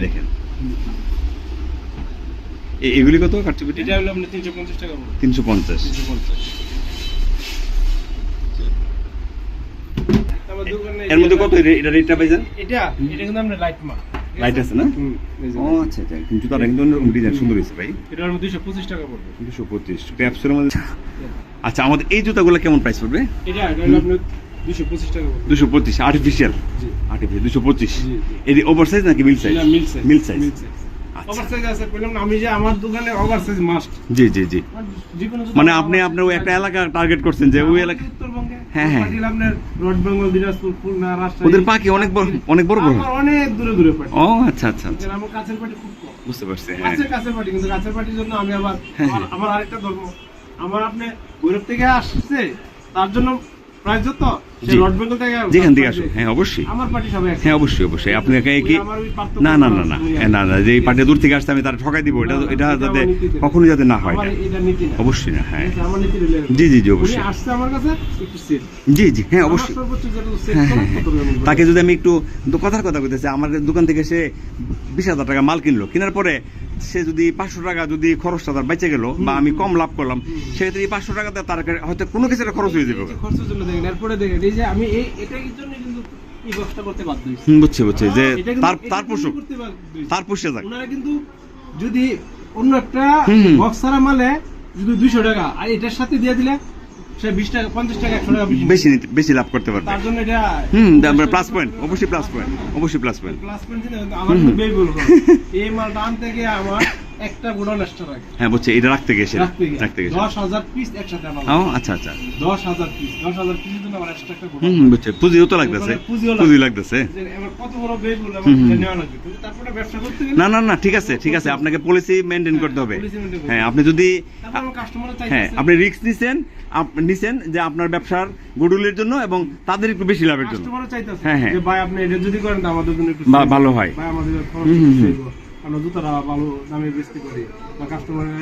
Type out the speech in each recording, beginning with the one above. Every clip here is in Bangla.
দেখেন। এগুলি কত কাটচুপিটি এটা হলো আপনার তিনশো পঞ্চাশ টাকা তিনশো পঞ্চাশ। এর মধ্যে কত? এটা- রেটটা পাইছেন এটা এটা কিন্তু আপনার লাইট মা লাইট আছে না। ও আচ্ছা আচ্ছা কিন্তু তার কিন্তু অন্যরকম ডিজাইন সুন্দর হয়েছে ভাই। এটা হলো দুইশো পঁচিশ টাকা পড়বে দুশো পঁচিশ। ক্যাপসুলের মধ্যে আচ্ছা আমাদের এই জুতাগুলো কেমন প্রাইস পড়বে? এটা এটা হলো আপনার দুশো পঁচিশ আর্টিফিশিয়াল আর্টিফিশিয়াল দুশো পঁচিশ। এটি ওভার সাইজ নাকি মিল সাইজ মিল সাইজ মানে আপনি আপনার ওই একটা এলাকা টার্গেট করছেন যে ওই এলাকা হ্যাঁ, হ্যাঁ। ওদের পাখি অনেক বড় অনেক বড় বড়। অনেক দূরে দূরে ও আচ্ছা আচ্ছা আচ্ছা। আমার কাছের পার্টি খুব কম। বুঝতে পারছি হ্যাঁ। কাছের পার্টি কিন্তু কাছের জন্য আমি আবার হ্যাঁ, আমার- আমার আরেকটা ধর্ম। আমার আপনি গৌরব থেকে আসছে তার জন্য যেখান থেকে। আসুক হ্যাঁ অবশ্যই। হ্যাঁ অবশ্যই অবশ্যই। আপনাকে কি না না না না। ওই না না যে এই পার্টি দূর থেকে আসতে আমি তার ঠকাই দিব। এটা এটা যাতে কখনো যাতে না হয়। অবশ্যই না হ্যাঁ। জি জি জি অবশ্যই। জি জি হ্যাঁ অবশ্যই। হ্যাঁ, হ্যাঁ? তাকে যদি আমি একটু কথার কথা বলতেছি আমার দোকান থেকে সে বিশ হাজার টাকা মাল কিনলো। কেনার পরে সে যদি পাঁচশো টাকা যদি খরচটা তার বেঁচে গেল বা আমি কম লাভ করলাম সেক্ষেত্রে এই পাঁচশো টাকাতে তার হয়তো কোনো কিছু একটা খরচ হয়ে যাবে। খরচের জন্য দেখেন এরপরে দেখেন এই যে আমি এই এটার জন্য কিন্তু বুঝছি বুঝছি যে তার তার পোষক। তার পুষে যাক ওনারা কিন্তু যদি অন্য একটা। বক্স ছাড়া মালে যদি দুইশো টাকা আর এটার সাথে দিয়ে দিলে সে বিশ টাকা পঞ্চাশ টাকা একশো টাকা বেশি নিতে- বেশি লাভ করতে পারবে। তার জন্য এটা হুম প্লাস পয়েন্ট অবশ্যই প্লাস পয়েন্ট অবশ্যই প্লাস পয়েন্ট প্লাস পয়েন্ট আমার ব্যয়বহুল এই মালটা আনতে গিয়ে আমার একটা গোডাউন এক্সট্রা লাগে হ্যাঁ বুঝছি এটা রাখতে গেছে রাখতে গেছে দশ হাজার পিস একসাথে আমার ও আচ্ছা আচ্ছা। দশ হাজার পিস দশ হাজার পিসের জন্য আমার এক্সট্রা একটা গোডাউন হুম, বুঝছি পুঁজিও তো লাগতেছে। পুঁজি লাগতেছে। এবার কত বড় ব্যয়বহুল আমার হুম, হুম। নেওয়া লাগবে তারপরে ব্যবসা করতে গেলে না না না ঠিক আছে ঠিক আছে আপনাকে পলিসি মেনটেন করতে হবে। হ্যাঁ আপনি যদি আমার হ্যাঁ আপনি রিস্ক নিছেন নিছেন যে আপনার ব্যবসার গুডুলের জন্য এবং তাদের একটু বেশি লাভের জন্য। হ্যাঁ, হ্যাঁ। যে ভাই আপনি এটা যদি করেন তো আমাদের জন্য একটু ভালো হয়। ভাই আমাদের খরচ আমরা জুতাটা ভালো দামে বেচতে পারি বা কাস্টমারের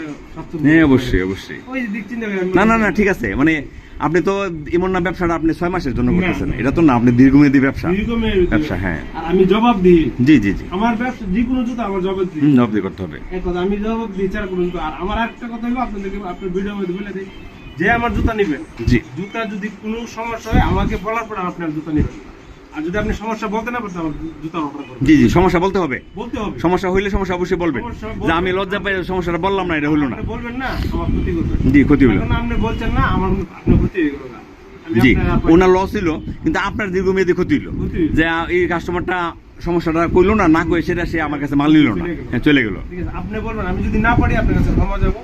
হ্যাঁ অবশ্যই অবশ্যই। ওই দিক চিন্তা না না না ঠিক আছে। মানে আপনি তো এমন না ব্যবসাটা আপনি ছয় মাসের জন্য। করতেছেন। এটা তো না আপনি দীর্ঘমেয়াদী ব্যবসা। ব্যবসা, হ্যাঁ। আর আমি জবাব দিই জি জি জি। আমার ব্যবসা যে কোনো জুতা আমার জবাব দিই। হুম জবাবদি করতে হবে। এক কথা আমি জবাব দিই ছাড়া কোনো আর আমার একটা কথা হলো আপনাদেরকে আপনার ভিডিও মধ্যে বলে দিই যে আমার জুতা নেবেন জি। জুতা যদি কোনো সমস্যা হয় আমাকে বলার পরে আপনার জুতা নেবেন। আর যদি আপনি সমস্যা বলতে না পারতেন আমার অর্ডার করবেন। জি জি সমস্যা বলতে হবে। বলতে হবে। সমস্যা হইলে সমস্যা অবশ্যই বলবেন। যে আমি লজ্জা পাই সমস্যাটা বললাম না এটা হলো না। আপনি বলবেন না আমার ক্ষতি করবেন। জি ক্ষতি হলো আপনি বলছেন না আমার আপনার ক্ষতি হয়ে গেল না। জি ওনার লস ছিল কিন্তু আপনার দীর্ঘমেয়াদী ক্ষতি হলো হইল। যে এই কাস্টমারটা সমস্যাটা করল না না করে সেটা সে আমার কাছে মাল নিল না। চলে গেলো। হ্যাঁ চলে গেল। আপনি বলবেন আমি যদি না পারি আপনার কাছে ক্ষমা যাব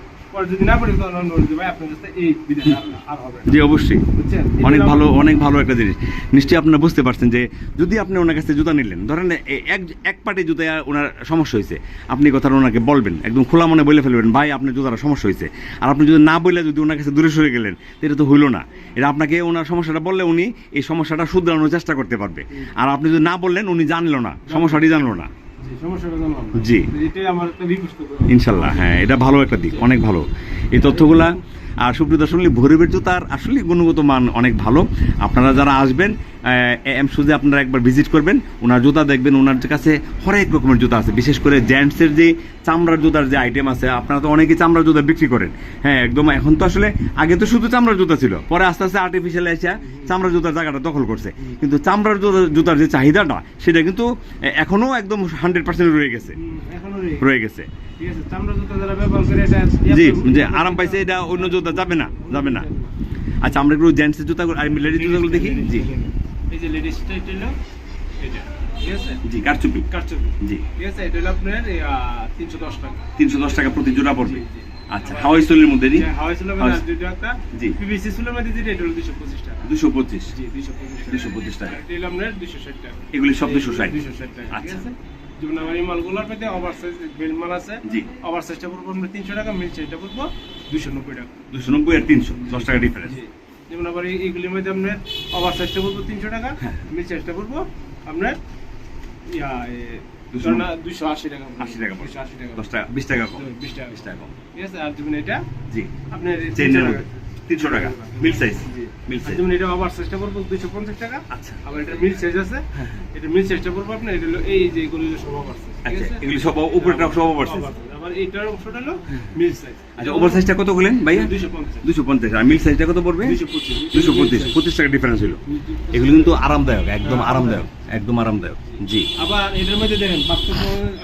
জি অবশ্যই। অনেক ভালো অনেক ভালো একটা জিনিস। নিশ্চয়ই আপনারা বুঝতে পারছেন যে যদি আপনি ওনার কাছে জুতা নিলেন ধরেন এক এক পার্টি জুতা ওনার সমস্যা হয়েছে আপনি কথাটা ওনাকে বলবেন একদম খোলা মনে বলে ফেলবেন ভাই আপনার জুতার সমস্যা হয়েছে। আর আপনি যদি না বললে যদি ওনার কাছে দূরে সরে গেলেন এটা তো হইল না। এটা আপনাকে ওনার সমস্যাটা বললে উনি এই সমস্যাটা শুধরানোর চেষ্টা করতে পারবে। আর আপনি যদি না বললেন উনি জানলো না সমস্যাটি জানলো না। জি, ইনশাল্লাহ হ্যাঁ এটা ভালো একটা দিক অনেক ভালো। এই তথ্যগুলা আর সুপ্রিয় দর্শনী ভৈরবের জুতার আসলে গুণগত মান অনেক ভালো। আপনারা যারা আসবেন এম সুজে আপনারা একবার ভিজিট করবেন। ওনার জুতা দেখবেন ওনার কাছে হরেক রকমের জুতা আছে। বিশেষ করে জেন্টসের যে চামড়ার জুতার যে আইটেম আছে আপনারা তো অনেকেই চামড়ার জুতা বিক্রি করেন। হ্যাঁ একদম এখন তো আসলে আগে তো শুধু চামড়ার জুতা ছিল। পরে আস্তে আস্তে আর্টিফিশিয়াল এসে চামড়ার জুতার জায়গাটা দখল করছে। কিন্তু চামড়ার জুতা- জুতার যে চাহিদাটা সেটা কিন্তু এ, এখনও একদম হান্ড্রেড পার্সেন্ট রয়ে গেছে। রয়ে গেছে। জি আরাম পাইছে এটা অন্য জুতা যাবে না যাবে না। আচ্ছা আমরা একটু জেন্টসের জুতাগুলো আর লেডিস জুতাগুলো দেখি। জি। এই যে লেডিসটা এটা হলো এটা ঠিক আছে? জি কারচুপি। কাটছবি জি। ঠিক আছে এটা হলো আপনার তিনশো দশ টাকা। তিনশো দশ টাকা প্রতি জোড়া পড়বে? জি, জি। আচ্ছা হাওয়াই সোলের মধ্যে জি হাওয়াই ছিল হাওয়াই- দুটো জি। পিভিসি ছিল দিদি এটা হলো দুশো পঁচিশ টাকা। দুশো পঁচিশ। জি 225 টাকা। এটা হলো আপনার টাকা। এগুলি সব 260 দুশো ষাট টাকা ঠিক আচ্ছা। আছে? যেমন আমার এই মালগুলোর পেতে ওভার বেল মাল আছে। জি। পড়ব আমরা টাকা মিল পড়ব আর ডিফারেন্স জি। যেমন আবার এইগুলির মধ্যে আপনার ওভার সাইজটা পড়ব তিনশো টাকা। হ্যাঁ। সাইজটা পড়ব আপনার ইয়া দুশো দুশো আশি টাকা আশি টাকা। দুশো আশি টাকা দশ টাকা বিশ টাকা কম। বিশ টাকা বিশ টাকা কম। ঠিক আছে? আর যেমন এটা জি। আপনার তিনশো টাকা। মিল সাইজ মিল সাইজ যেমন এটা ওভার সাইজটা পড়ব দুইশো পঞ্চাশ টাকা। আচ্ছা। আবার এটা মিল সাইজ আছে। এটা মিল সাইজটা পড়ব আপনার এটা এই যে এগুলো সব ঠিক আচ্ছা আছে? এগুলি সব উপরেটা সব ওভার সাইজ আবার এইটার অংশটা হলো মিল সাইজ আচ্ছা ওভার সাইজটা কত বলেন ভাইয়া দুশো পঞ্চাশ আর মিল সাইজটা কত পড়বে পঁচিশ দুশো পঁচিশ পঁচিশ টাকা ডিফারেন্স হলো এগুলো কিন্তু আরামদায়ক একদম আরামদায়ক একদম আরামদায়ক জি আবার এটার মধ্যে দেখেন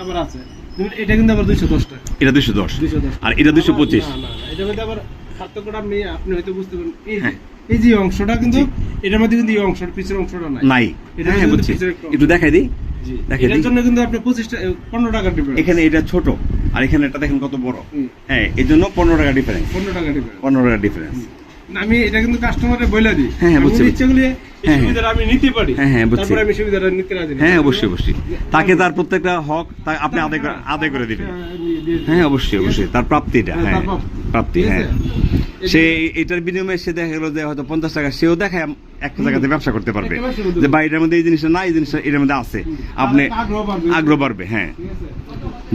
আবার আছে এটা কিন্তু আবার দুইশো দশ টাকা এটা দুশো দশ আর এটা দুশো পঁচিশ না, না, না, এটার মধ্যে আবার পার্থক্যটা আপনি আপনি হয়তো বুঝতে পারেন এই হ্যাঁ। এই যে অংশটা কিন্তু এটার মধ্যে কিন্তু এই অংশটা পিছের অংশটা নাই নাই এটা হ্যাঁ বুঝছি একটু দেখাই দিই এটার জন্য কিন্তু আপনি টাকা পনেরো টাকা ডিফারেন্স এখানে এটা ছোট আর এখানে এটা দেখেন কত বড়। হ্যাঁ এই জন্য পনেরো টাকা ডিফারেন্স পনেরো টাকা ডিফারেন্স পনেরো টাকা ডিফারেন্স আমি এটা কিন্তু কাস্টমারে বলে দিই। হ্যাঁ, হ্যাঁ, বুঝছি, হ্যাঁ, হ্যাঁ। সুবিধাটা আমি নিতে পারি। হ্যাঁ, হ্যাঁ, বুঝছি। তারপরে আমি সুবিধাটা নিতে রাজি হ্যাঁ অবশ্যই অবশ্যই। তাকে তার প্রত্যেকটা হক তা আপনি আদায় করে আদায় করে দিবেন। হ্যাঁ, দিয়ে- দিয়ে- হ্যাঁ অবশ্যই অবশ্যই। তার প্রাপ্তি এটা হ্যাঁ, প্রাপ্তি। হ্যাঁ। সে এটার বিনিময়ে সে দেখা গেলো যে হয়তো পঞ্চাশ টাকা সেও দেখায় একটা জায়গাতে ব্যবসা করতে পারবে। যে বা এটার মধ্যে এই জিনিসটা না এই জিনিসটা এটার মধ্যে আছে। আপনি আগ্রহ বাড়বে। হ্যাঁ?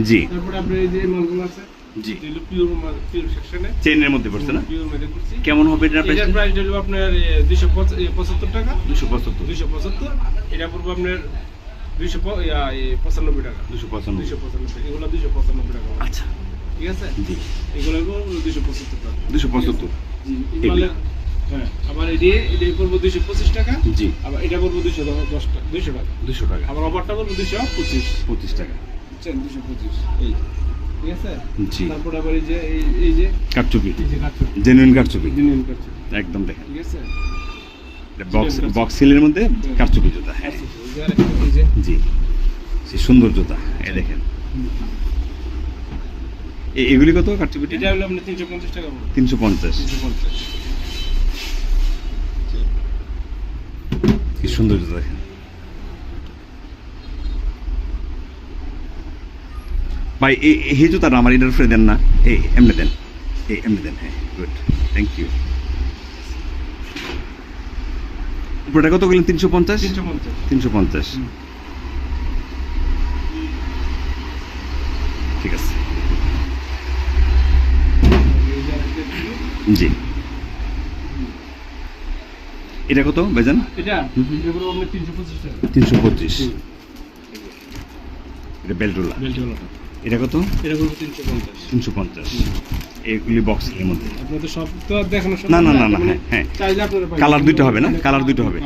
জি। তারপরে আপনার এই যে মালগুলো আছে জি। যেগুলো পিওর পিওর সেকশনে চেনের মধ্যে পড়ছে না? পিওর মধ্যে করছি কেমন হবে এটার প্রাইস এটার প্রাইস হলো আপনার দুইশো টাকা। দুশো পঁচাত্তর। দুইশো পঁচাত্তর। এটা পড়ব আপনার দুইশো টাকা। দুশো পঁচানব্বই। দুইশো পঁচানব্বই এগুলো দুইশো পঁচানব্বই টাকা আচ্ছা। ঠিক আছে? জি। এগুলো দুইশো পঁচাত্তর টাকা। দুশো পঁচাত্তর। জি, এগুলো? হ্যাঁ আবার এটি এটি পড়ব দুইশো পঁচিশ টাকা। জি। আবার এটা পড়ব দুইশো দশ টাকা দুইশো টাকা। দুশো টাকা। আবার অফারটা পড়ব দুইশো পঁচিশ। পঁচিশ টাকা। বুঝছেন? দুইশো পঁচিশ। এই। ঠিক আছে? জি। তারপর আবার এই যে এই যে এই যে কাটছে জেনুইন কারচুপি। একদম দেখেন। ঠিক আছে? বক্স। বক্স সিলের মধ্যে কারচুপি জুতা হ্যাঁ। এই যে আরেকটা, জি। সে সুন্দর জুতা এই দেখেন। এগুলি কত কারচুপিটা? এটা হলো আপনার তিনশো পঞ্চাশ টাকা তিনশো পঞ্চাশ। তিনশো পঞ্চাশ। কি সুন্দর জুতা দেখেন। ভাই এই জুতাটা আমার এটার ফ্রে দেন না। এই এমনি দেন। এই এমনি দেন হ্যাঁ গুড থ্যাংক ইউ উপরটা কত গেলেন? তিনশো পঞ্চাশ? তিনশো পঞ্চাশ। ঠিক আছে। জি। এটা কত আপনার তিনশো পঁচিশ এটা বেলটোলা বেল্ট হলোটা এটা কত? এটা পড়বে তিনশো পঞ্চাশ। তিনশো পঞ্চাশ। এগুলি বক্সের মধ্যে। আপনার তো সব তো দেখানো না, না, না, না, হ্যাঁ, হ্যাঁ। কালার দুইটা হবে না? কালার দুইটা হবে।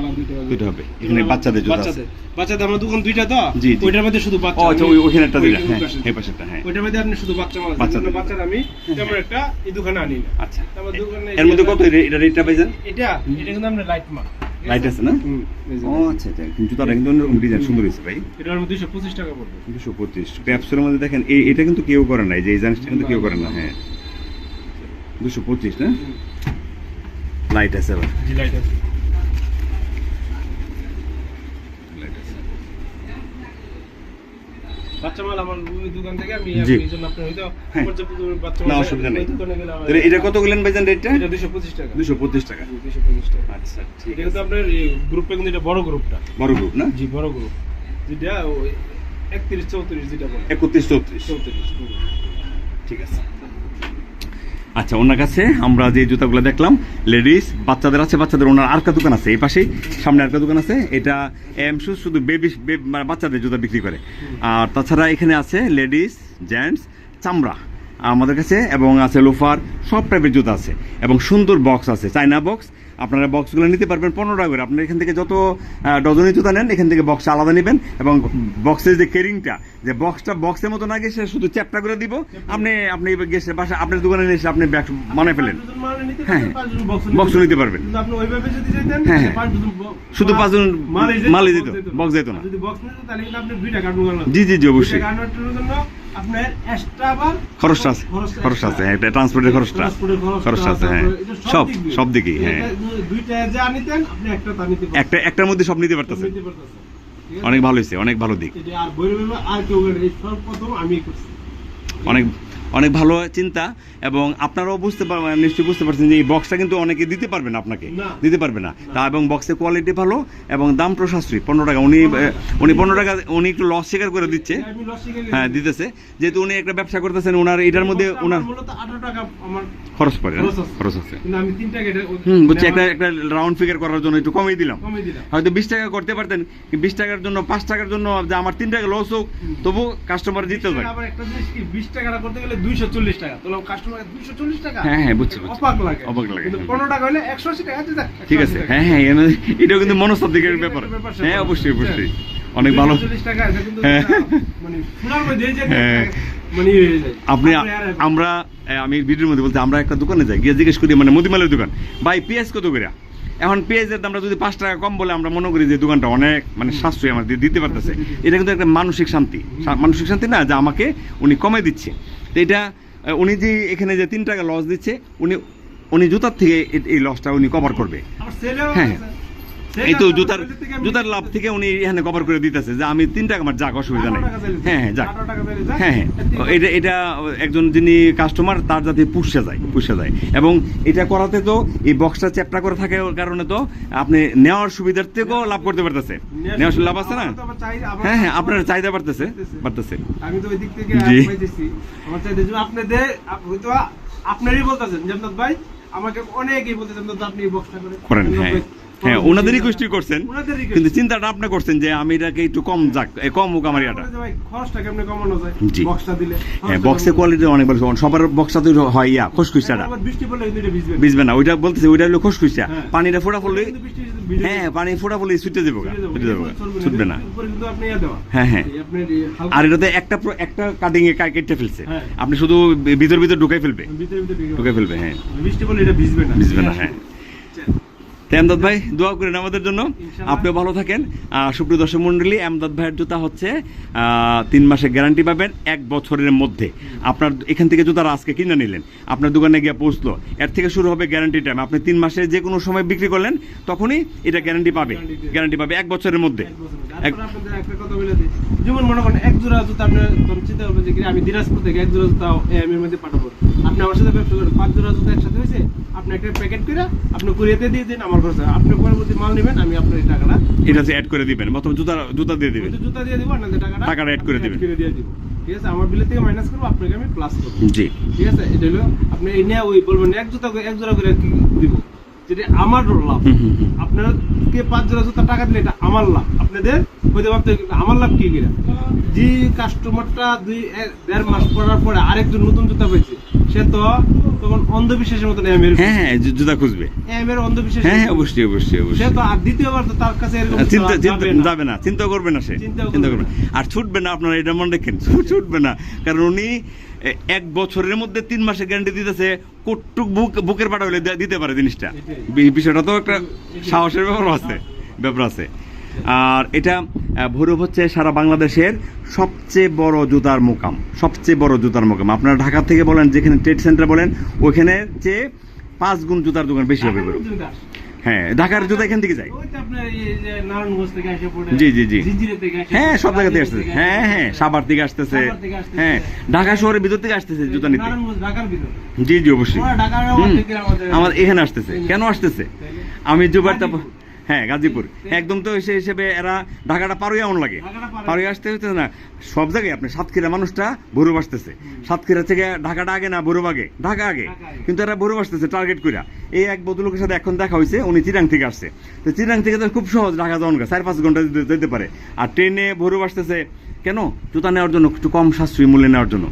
দুইটা হবে। এখানে বাচ্চাদের জুতা আছে। বাচ্চাদের বাচ্চাদের আমার দোকান দুইটা তো? জি। ওইটার মধ্যে শুধু বাচ্চা আচ্ছা ওই ওখানে একটা দিলা ওই- ওই হ্যাঁ। এই পাশেরটা হ্যাঁ। ওইটার মধ্যে আপনি শুধু বাচ্চা মাল বাচ্চাদের। বাচ্চাদের আমি তেমন একটা এই দোকানে আনি না। আচ্ছা। আমার দোকানে এর মধ্যে কত? এটা- রেটটা ভাইজান এটা এটা কিন্তু আমরা লাইট মাল লাইট আছে না। ও আচ্ছা আচ্ছা কিন্তু তারা ধরনের অন্যরকম ডিজাইন সুন্দর হয়েছে ভাই এটার মধ্যে দুশো পঁচিশ টাকা পড়বে দুশো পঁচিশ প্যাপসের মধ্যে দেখেন এই এটা কিন্তু কেউ করে নাই যে এই জিনিসটা কিন্তু কেউ করে না হ্যাঁ দুশো পঁচিশ না লাইট আছে আবার জি লাইট আছে লাইট আছে বাচ্চা মাল আমার ওই দোকান থেকে আমি জি। এই জন্য আপনি হয়তো হ্যাঁ। পর্যাপ্ত পরিমাণ বাচ্চা না মাল অসুবিধা নেই ওই দোকানে গেলে আমার- তাহলে এটা কত গেলেন ভাইজান রেটটা এটা দুশো পঁচিশ টাকা। দুশো পঁচিশ টাকা। দুশো পঁচিশ টাকা। আচ্ছা ঠিক আছে। আপনার গ্রুপটা কিন্তু এটা বড় গ্রুপটা। বড় গ্রুপ না? জি বড় গ্রুপ। যেটা একত্রিশ চৌত্রিশ যেটা একত্রিশ চৌত্রিশ। চৌত্রিশ ঠিক আছে। আচ্ছা ওনার কাছে আমরা যে জুতাগুলো দেখলাম লেডিস বাচ্চাদের আছে, বাচ্চাদের ওনার আরেকটা দোকান আছে, এই পাশেই, সামনে আরেকটা দোকান আছে, এটা এম শু শুধু বেবি মানে বাচ্চাদের জুতা বিক্রি করে। আর তাছাড়া এখানে আছে লেডিস জেন্টস চামড়া। আমাদের কাছে এবং আছে লোফার সব টাইপের জুতা আছে। এবং সুন্দর বক্স আছে চায়না বক্স আপনারা বক্সগুলো নিতে পারবেন পনেরো টাকা করে। আপনারা এখান থেকে যত ডজনের জুতা নেন এখান থেকে বক্স আলাদা নেবেন। এবং বক্সের যে কেরিংটা যে বক্সটা বক্সের মতো না গেছে শুধু চ্যাপটা করে দিব। আপনি আপনি গেছে বাসা আপনার দোকানে এসে আপনি ব্যাগ বানায় ফেলেন। হ্যাঁ, box বক্সও নিতে পারবেন। হ্যাঁ, হ্যাঁ। শুধু পাঁচ ডজন মালই যেত, মালই box যেত, না। বক্স জি জি জি অবশ্যই। আপনার এক্সট্রা আবার খরচটা আছে আছে হ্যাঁ ট্রান্সপোর্টের খরচটা খরচটা আছে হ্যাঁ সব সব দিকেই হ্যাঁ। দুইটা যা নিতেন আপনি একটা তা নিতে একটা একটার মধ্যে সব নিতে পারতেছেন। আছে? অনেক ভালো হয়েছে অনেক ভালো দিক। আর বইরে বইরে আর কেউ সর্বপ্রথম আমি করছি। অনেক অনেক ভালো চিন্তা এবং আপনারাও বুঝতে পারবেন নিশ্চয়ই বুঝতে পারছেন যে এই বক্সটা কিন্তু অনেকে দিতে পারবে না আপনাকে। দিতে পারবে না। তা এবং বক্সের কোয়ালিটি ভালো এবং দাম প্রশাস্ত্রী পনেরো টাকা। উনি উনি পনেরো টাকা উনি একটু লস স্বীকার করে দিচ্ছে। গেছি। হ্যাঁ দিতেছে। যেহেতু উনি একটা ব্যবসা করতেছেন ওনার এটার মধ্যে ওনার মূলত 18 টাকা আমার খরচ পড়ে? খরচ আছে। হুম বুঝছি একটা একটা রাউন্ড ফিগার করার জন্য একটু কমিয়ে দিলাম। হয়তো বিশ টাকা করতে পারতেন বিশ টাকার জন্য পাঁচ টাকার জন্য যে আমার তিন টাকা লস হোক তবু কাস্টমার দিতে হবে আবার একটা জিনিস কি 20 টাকাটা করতে গেলে 240 টাকা। তাহলে কাস্টমার 240 টাকা? হ্যাঁ, হ্যাঁ, বুঝছি, বুঝছি। অবাক লাগে। অবাক লাগে, কিন্তু হ্যাঁ। 15 টাকা হলে 180 টাকা ঠিক আছে। হ্যাঁ হ্যাঁ এটাও কিন্তু মনস্তাত্ত্বিকের ব্যাপার। হ্যাঁ অবশ্যই অবশ্যই। অনেক ভালো। 240 টাকা এটা কিন্তু হ্যাঁ। একটা মানে হ্যাঁ। মানে ইয়ে হয়ে। আপনি আমরা আমি ভিডিওর মধ্যে বলতে আমরা একটা দোকানে যাই গিয়ে জিজ্ঞেস করি মানে মুদিমালের দোকান ভাই পেঁয়াজ কত করে? এখন পেঁয়াজের দামটা যদি পাঁচ টাকা কম বলে আমরা মনে করি যে দোকানটা অনেক মানে সাশ্রয়ী আমাদের দিতে পারতেছে। এটা কিন্তু একটা মানসিক শান্তি। মানসিক শান্তি না যে আমাকে উনি কমে দিচ্ছে। তো এটা উনি যে এখানে যে তিন টাকা লস দিচ্ছে উনি উনি জুতার থেকে এই লসটা উনি কভার করবে হ্যাঁ হ্যাঁ। এই তো জুতার জুতার লাভ থেকে উনি এখানে কভার করে দিতেছে যে আমি তিন টাকা আমার যাক অসুবিধা নেই। 18 টাকা চাইলে হ্যাঁ হ্যাঁ যাক। 18 টাকা চাইলে যাক। হ্যাঁ হ্যাঁ। এটা এটা একজন যিনি কাস্টমার তার যাতে পুষে যায় পুষে যায়। এবং এটা করাতে তো এই বক্সটা চ্যাপটা করে থাকার কারণে তো আপনি নেওয়ার সুবিধার থেকেও লাভ করতে পারতেছে। নেওয়ার লাভ আছে না? চাহিদা- হ্যাঁ হ্যাঁ আপনার চাহিদা বাড়তেছে বাড়তেছে। আমি তো ওই দিক থেকে। আমার চাইতে আপনাদের হয়তো আপনারই বলতেছেন জামনাত ভাই আমাকে অনেকেই বলতেছেন আপনি বক্সটা করে করেন হ্যাঁ। হ্যাঁ ওনাদের রিকোয়েস্টই করছেন কিন্তু চিন্তাটা আপনি করছেন যে আমি এটাকে একটু কম যাক কম হোক আমার যায়? জি। হ্যাঁ বক্সের কোয়ালিটি অনেক ভালো। সবার বক্সটা তো হয় ইয়া খসখুসাটা এটা ভিজবে। না। ওইটা বলতেছে ওইটা হলো খসখুসা হ্যাঁ। পানিটা ফোটা পড়লে হ্যাঁ পানি ফোটা পড়লে ছুটে যাবে, ছুটে না। ছুটবে না। হ্যাঁ হ্যাঁ। আর এটাতে একটা একটা কাটিং এ কেটে ফেলছে। হ্যাঁ। আপনি শুধু ভিতর ভিতর ঢুকাই ফেলবে। ঢুকাই ফেলবে। হ্যাঁ। এটা ভিজবে না। ভিজবে না হ্যাঁ। এমদাদ ভাই? দোয়া করেন আমাদের জন্য। আপনিও ভালো থাকেন। সুপ্রিয় দর্শক মন্ডলী এমদাদ ভাইয়ের জুতা হচ্ছে তিন মাসের গ্যারান্টি পাবেন এক বছরের মধ্যে। আপনার এখান থেকে জুতারা আজকে কিনে নিলেন। আপনার দোকানে গিয়ে পৌঁছলো। এর থেকে শুরু হবে গ্যারান্টি টাইম আপনি তিন মাসে যে কোনো সময় বিক্রি করলেন তখনই এটা গ্যারান্টি পাবে। গ্যারান্টি পাবে এক বছরের মধ্যে। যেমন মনে করেন এক জোড়া জুতা আপনি তখন চিন্তা করবেন যে আমি দিনাজপুর থেকে এক জোড়া জুতা এর মধ্যে পাঠাবো। আপনি আমার সাথে ব্যবসা করেন পাঁচ জোড়া জুতা একসাথে হয়েছে আপনি একটা প্যাকেট করে আপনি কুরিয়াতে দিয়ে দিন আমার খরচা আপনি পরবর্তী মাল নেবেন আমি আপনার এই টাকাটা এটা অ্যাড করে দিবেন প্রথম জুতা জুতা দিয়ে দিবেন। জুতা দিয়ে দিব আপনাদের টাকাটা টাকাটা add করে দিবেন। করে দিয়ে দিব। ঠিক আছে? আমার থেকে মাইনাস করব আপনাকে আমি প্লাস করব। জি। ঠিক আছে? এটা হলো আপনি এই নিয়ে ওই বলবেন এক জুতা করে- এক জোড়া করে দিব? যেটা আমার লাভ। পাঁচ জোড়া জুতা টাকা দিলে এটা আমার লাভ। আপনাদের ভাবতে আমার লাভ কি কিনা যে কাস্টমারটা দুই দেড় মাস পরার পরে আরেকজন নতুন জুতা পেয়েছে সে তো তখন অন্ধবিশ্বাসের মতন এমের হ্যাঁ হ্যাঁ জুতা খুঁজবে। এমের অন্ধবিশ্বাস হ্যাঁ হ্যাঁ অবশ্যই অবশ্যই সে অবশ্যই। তো আর দ্বিতীয়বার তো তার কাছে এরকম চিন্তা যাবে না। চিন্তা করবে না সে। চিন্তা করবে। আর ছুটবে না আপনারা এটা মনে রাখেন ছুটবে না। কারণ উনি এক বছরের মধ্যে তিন মাসের গ্যারান্টি দিতেছে কটুক বুক বুকের পাটা হলে দিতে পারে জিনিসটা। বিষয়টা তো একটা সাহসের ব্যাপার আছে ব্যাপার আছে। আর এটা ভৈরব হচ্ছে সারা বাংলাদেশের সবচেয়ে বড় জুতার মোকাম সবচেয়ে বড় জুতার মোকাম। আপনারা ঢাকা থেকে বলেন যেখানে ট্রেড সেন্টার বলেন ওইখানে চেয়ে পাঁচ গুণ জুতার দোকান বেশি হবে ভৈরব। হ্যাঁ ঢাকার জুতা এখান থেকে যায়। জি, জি, জি। হ্যাঁ সব জায়গা থেকে আসতেছে। হ্যাঁ হ্যাঁ। সাভার থেকে আসতেছে। হ্যাঁ ঢাকা শহরের ভিতর থেকে আসতেছে জুতা নিতে। জি জি অবশ্যই। আমার এখানে আসতেছে। কেন আসতেছে? আমি জুবার তারপর। হ্যাঁ গাজীপুর। একদম তো সেই হিসেবে এরা ঢাকাটা পারোই এমন লাগে। পারোই আসতে হচ্ছে না সব জায়গায় আপনি সাতক্ষীরা মানুষটা ভৈরব আসতেছে সাতক্ষীরা থেকে ঢাকাটা আগে না ভৈরব আগে? ঢাকা আগে। কিন্তু এরা ভৈরব আসতেছে টার্গেট কইরা। এই এক ভদ্রলোকের সাথে এখন দেখা হয়েছে উনি চিরাং থেকে আসছে। তো চিরাং থেকে তো খুব সহজ ঢাকা যাওয়ান চার পাঁচ ঘণ্টা যেতে- যেতে পারে। আর ট্রেনে ভৈরব আসতেছে কেন? জুতা নেওয়ার জন্য একটু কম সাশ্রয়ী মূল্যে নেওয়ার জন্য।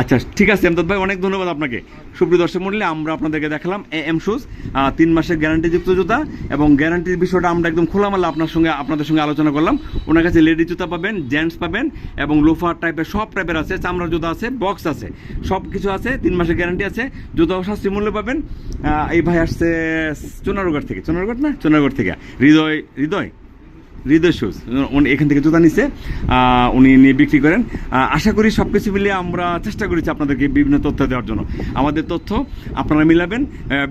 আচ্ছা ঠিক আছে, এমদাদ ভাই, অনেক ধন্যবাদ আপনাকে। সুপ্রিয় দর্শক মন্ডলী, আমরা আপনাদেরকে দেখালাম এ এম শুজ তিন মাসের গ্যারান্টিযুক্ত জুতা এবং গ্যারান্টির বিষয়টা আমরা একদম খোলামেলা আপনার সঙ্গে, আপনাদের সঙ্গে আলোচনা করলাম। ওনার কাছে লেডি জুতা পাবেন, জেন্টস পাবেন এবং লোফার টাইপের সব টাইপের আছে, চামড়ার জুতা আছে বক্স আছে সব কিছু আছে, তিন মাসের গ্যারান্টি আছে জুতাও শাস্তি মূল্য পাবেন। এই ভাই আসছে চুনারগড় থেকে চুনারগড় না? চুনারগড় থেকে। হৃদয় হৃদয়? হৃদয় শুজ উনি এখান থেকে জুতা নিছে উনি নিয়ে বিক্রি করেন। আশা করি সব কিছু মিলিয়ে আমরা চেষ্টা করেছি আপনাদেরকে বিভিন্ন তথ্য দেওয়ার জন্য। আমাদের তথ্য আপনারা মিলাবেন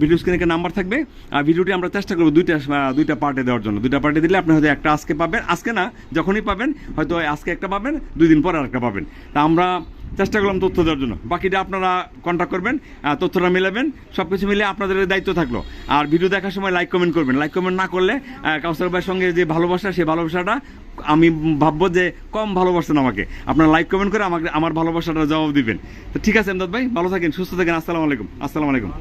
ভিডিও স্ক্রিনে একটা নাম্বার থাকবে। আর ভিডিওটি আমরা চেষ্টা করব দুইটা দুইটা পার্টে দেওয়ার জন্য। দুইটা পার্টে দিলে আপনি হয়তো একটা আজকে পাবেন, আজকে না, যখনই পাবেন, হয়তো আজকে একটা পাবেন, দুই দিন পরে আরেকটা পাবেন। তা আমরা চেষ্টা করলাম তথ্য দেওয়ার জন্য। বাকিটা আপনারা কন্ট্যাক্ট করবেন তথ্যটা মিলাবেন সব কিছু মিলে আপনাদের দায়িত্ব থাকল। আর ভিডিও দেখার সময় লাইক কমেন্ট করবেন। লাইক কমেন্ট না করলে কাউসার ভাইয়ের সঙ্গে যে ভালোবাসা সেই ভালোবাসাটা আমি ভাববো যে কম ভালোবাসেন আমাকে। আপনারা লাইক কমেন্ট করে আমাকে আমার ভালোবাসাটা জবাব দিবেন। তো ঠিক আছে, এমদাদ ভাই, ভালো থাকেন, সুস্থ থাকেন, আসসালামু আলাইকুম। আসসালামু আলাইকুম।